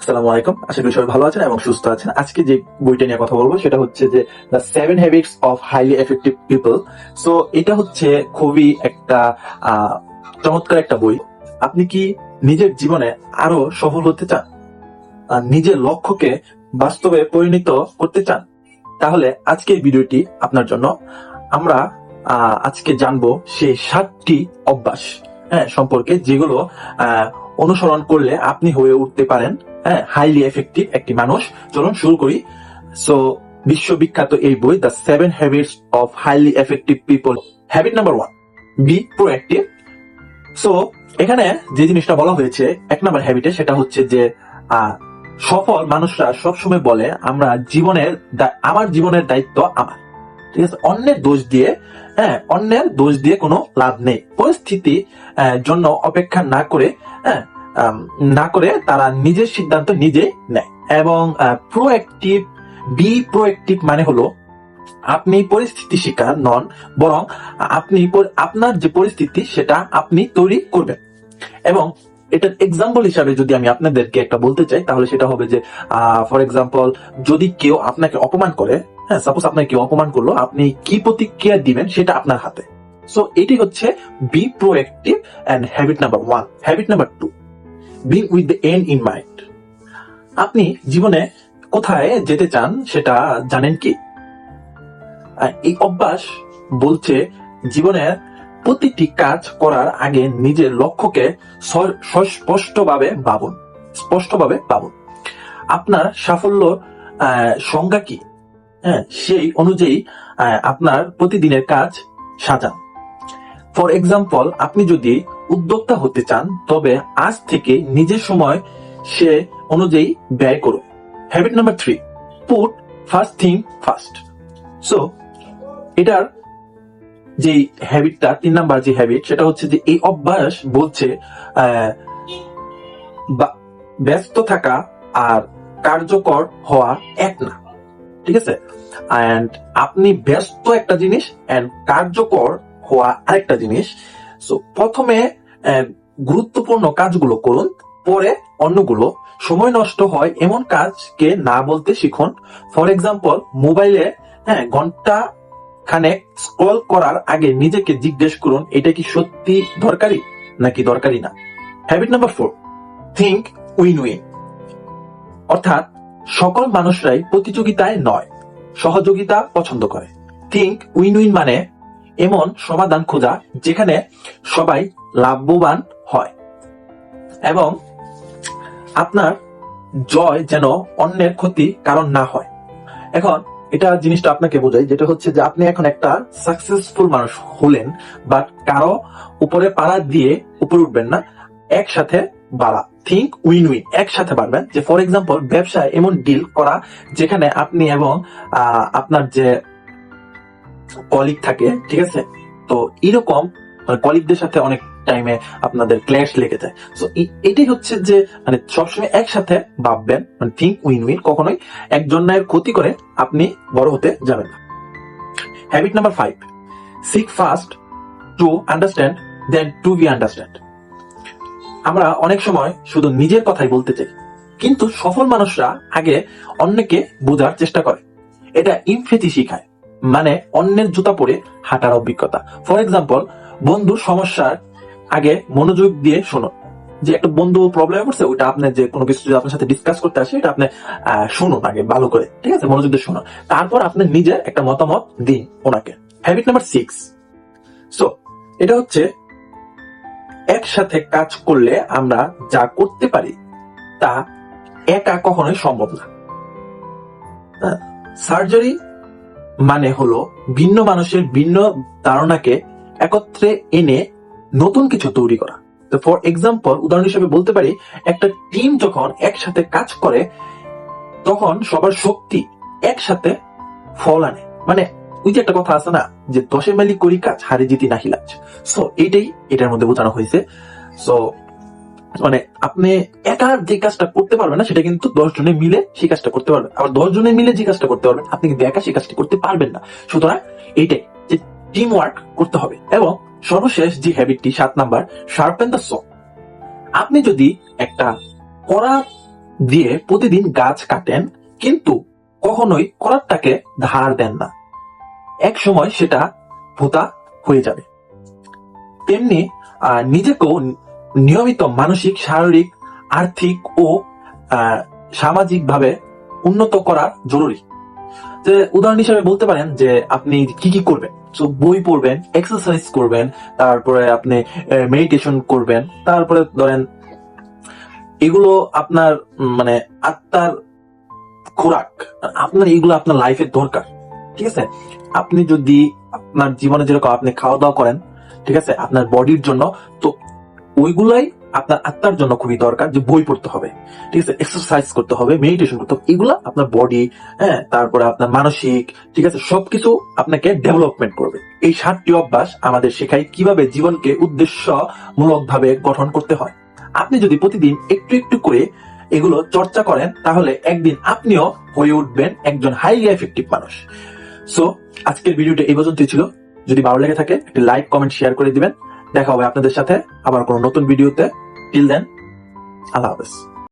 আসসালামু আলাইকুম। আশা করি সবাই ভালো আছেন এবং সুস্থ আছেন। আজকে যে বইটা নিয়ে কথা বলব, সেটা হচ্ছে যে the seven habits of highly effective people so এটা হচ্ছে খুবই একটা চমৎকার একটা বই। আপনি কি নিজের জীবনে আরও সফল হতে চান? নিজের লক্ষ্যকে বাস্তবে পরিণত করতে চান? তাহলে আজকে এই ভিডিওটি আপনার জন্য। আমরা আজকে জানব সেই সাতটি অভ্যাস হ্যাঁ সম্পর্কে যেগুলো অনুসরণ করলে আপনি হয়ে উঠতে পারেন হ্যাঁ হাইলি এফেক্টিভ একটি মানুষ। চলুন শুরু করি। সো বিশ্ববিখ্যাত এই বই the seven habits of highly effective people habit number one be proactive so এখানে যে জিনিসটা বলা হয়েছে, এক নম্বর হ্যাবিটে সেটা হচ্ছে যে সফল মানুষরা সবসময় বলে, আমরা জীবনের আমার জীবনের দায়িত্ব আমার। ঠিক আছে? অন্যের দোষ দিয়ে হ্যাঁ অন্যের দোষ দিয়ে কোনো লাভ নেই। পরিস্থিতি জন্য অপেক্ষা না করে হ্যাঁ না করে তারা নিজের সিদ্ধান্ত নিজেই নেয়। এবং প্রোঅ্যাক্টিভ বি প্রোঅ্যাক্টিভ মানে হলো, আপনি পরিস্থিতি শিকার নন, বরং আপনি আপনার যে পরিস্থিতি সেটা আপনি তৈরি করবেন। এবং এটার এক্সাম্পল হিসাবে যদি আমি আপনাদেরকে একটা বলতে চাই, তাহলে সেটা হবে যে ফর এক্সাম্পল যদি কেউ আপনাকে অপমান করে হ্যাঁ সাপোজ আপনাকে কেউ অপমান করল, আপনি কি প্রতিক্রিয়া দিবেন সেটা আপনার হাতে। সো এটি হচ্ছে be proactive and habit number one habit number two being with the end in mind আপনি জীবনে কোথায় যেতে চান সেটা জানেন কি? এই অভ্যাস বলছে জীবনের প্রতিটি কাজ করার আগে নিজের লক্ষ্যকে স- সুস্পষ্টভাবে ভাবুন, স্পষ্টভাবে ভাবুন। আপনার সাফল্য সংজ্ঞা কি? হ্যাঁ সেই অনুযায়ী আপনার প্রতিদিনের কাজ সাজান। ফর এক্সাম্পল আপনি যদি উদ্যোক্তা হতে চান, তবে আজ থেকে নিজের সময় সে অনুযায়ী ব্যয় করুন। Habit number three put first thing first so এটার যে হ্যাবিটটা তিন নাম্বার যে হ্যাবিট সেটা হচ্ছে যে এই অভ্যাস বলছে ব্যস্ত থাকা আর কার্যকর হওয়া এক না। ঠিক আছে? অ্যান্ড আপনি ব্যস্ত একটা জিনিস অ্যান্ড কার্যকর হওয়া আরেকটা জিনিস। সো প্রথমে গুরুত্বপূর্ণ কাজগুলো করুন, পরে অন্যগুলো। সময় নষ্ট হয় এমন কাজকে না বলতে শিখুন। ফর এক্সাম্পল মোবাইলে হ্যাঁ ঘণ্টা খানেক স্ক্রল করার আগে নিজেকে জিজ্ঞেস করুন, এটা কি সত্যি দরকারি নাকি দরকারি না? Habit number four think win win অর্থাৎ সকল মানুষরাই প্রতিযোগিতায় নয়, সহযোগিতা পছন্দ করে। থিঙ্ক উইন উইন মানে এমন সমাধান খোঁজা যেখানে সবাই লাভবান হয় এবং আপনার জয় যেন অন্যের ক্ষতি কারণ না হয়। এখন এটা জিনিসটা আপনাকে বোঝাই, যেটা হচ্ছে যে আপনি এখন একটা সাকসেসফুল মানুষ হলেন বাট কারও উপরে পাড়া দিয়ে উপরে উঠবেন না, একসাথে বাড়া। থিঙ্ক উইন উইন একসাথে বাড়বেন যে ফর এক্সাম্পল ব্যবসায় এমন ডিল করা যেখানে আপনি এবং আপনার যে কলিগ থাকে, ঠিক আছে? তো এরকম কলিগদের সাথে অনেক টাইমে আপনাদের ক্ল্যাশ লেগে যায়। তো এটাই হচ্ছে যে মানে সবসময় একসাথে ভাববেন মানে থিঙ্ক উইন উইন কখনোই একজনের ক্ষতি করে আপনি বড় হতে যাবেন না। Habit number five seek first to understand then to be understand আমরা অনেক সময় শুধু নিজের কথাই বলতে চাই, কিন্তু সফল মানুষরা আগে অন্যকে বোঝার চেষ্টা করে। এটা ইমফেথি শিখায় মানে অন্যের জুতা পরে হাঁটার অভিজ্ঞতা। ফর এক্সাম্পল বন্ধুর সমস্যার আগে মনোযোগ দিয়ে শোনো। যে একটা বন্ধু প্রবলেম পড়ছে ওইটা আপনি যে কোনো কিছু যদি আপনার সাথে ডিসকাস করতে আসে, এটা আপনি শুনুন আগে, ভালো করে, ঠিক আছে? মনোযোগ দিয়ে শুনুন তারপর আপনি নিজের একটা মতামত দিন ওনাকে। হ্যাবিট নাম্বার সিক্স সো এটা হচ্ছে একসাথে কাজ করলে আমরা যা করতে পারি, তা একা কখনোই সম্ভব না। সার্জারি মানে হলো ভিন্ন মানুষের ভিন্ন ধারণাকে একত্রে এনে নতুন কিছু তৈরি করা। তো ফর এক্সাম্পল উদাহরণ হিসেবে বলতে পারি, একটা টিম যখন একসাথে কাজ করে, তখন সবার শক্তি একসাথে ফল আনে। মানে ওই যে একটা কথা আছে না, যে দশে মাইলি করি কাজ, হারে জিতি নাহি লাজ। সো এইটাই এটার মধ্যে বোঝানো হয়েছে। সো মানে আপনি একা যে কাজটা করতে পারবেন না, সেটা কিন্তু দশ জনে মিলে সেই কাজটা করতে পারবেন। আবার দশ জনে মিলে যে কাজটা করতে পারবেন, আপনি কিন্তু একা সেই কাজটা করতে পারবেন না। সুতরাং এইটাই যে টিম ওয়ার্ক করতে হবে। এবং সর্বশেষ যে হ্যাবিটটি সাত নাম্বার শার্পেন দ্য স আপনি যদি একটা কড়া দিয়ে প্রতিদিন গাছ কাটেন, কিন্তু কখনোই করাতটাকে ধার দেন না। এক সময় সেটা ভোতা হয়ে যাবে। তেমনি নিজেকেও নিয়মিত মানসিক, শারীরিক, আর্থিক ও সামাজিক ভাবে উন্নত করা জরুরি। যে উদাহরণ হিসেবে বলতে পারেন যে আপনি কি কি করবেন? তো বই পড়বেন এক্সারসাইজ করবেন, তারপরে আপনি মেডিটেশন করবেন, তারপরে ধরেন এগুলো আপনার মানে আত্মার খোরাক, আপনার এগুলো আপনার লাইফের দরকার, ঠিক আছে? আপনি যদি আপনার জীবনে যেরকম আপনি খাওয়া দাওয়া করেন, ঠিক আছে, আপনার বডির জন্য, তো ওইগুলাই আপনার আত্মার জন্য খুবই দরকার যে বই পড়তে হবে, ঠিক আছে এক্সারসাইজ করতে হবে মেডিটেশন করতে হবে, এগুলা আপনার বডি হ্যাঁ তারপরে আপনার মানসিক, ঠিক আছে, সবকিছু আপনাকে ডেভেলপমেন্ট করবে। এই সাতটি অভ্যাস আমাদের শেখায় কীভাবে জীবনকে উদ্দেশ্যমূলক ভাবে গঠন করতে হয়। আপনি যদি প্রতিদিন একটু একটু করে এগুলো চর্চা করেন, তাহলে একদিন আপনিও হয়ে উঠবেন একজন হাইলি এফেক্টিভ মানুষ। সো আজকের ভিডিওটা এই পর্যন্তই ছিল। যদি ভালো লেগে থাকে, একটি লাইক কমেন্ট শেয়ার করে দিবেন। দেখা হবে আপনাদের সাথে আবার কোনো নতুন ভিডিওতে। টিল দেন আল্লাহ হাফেজ।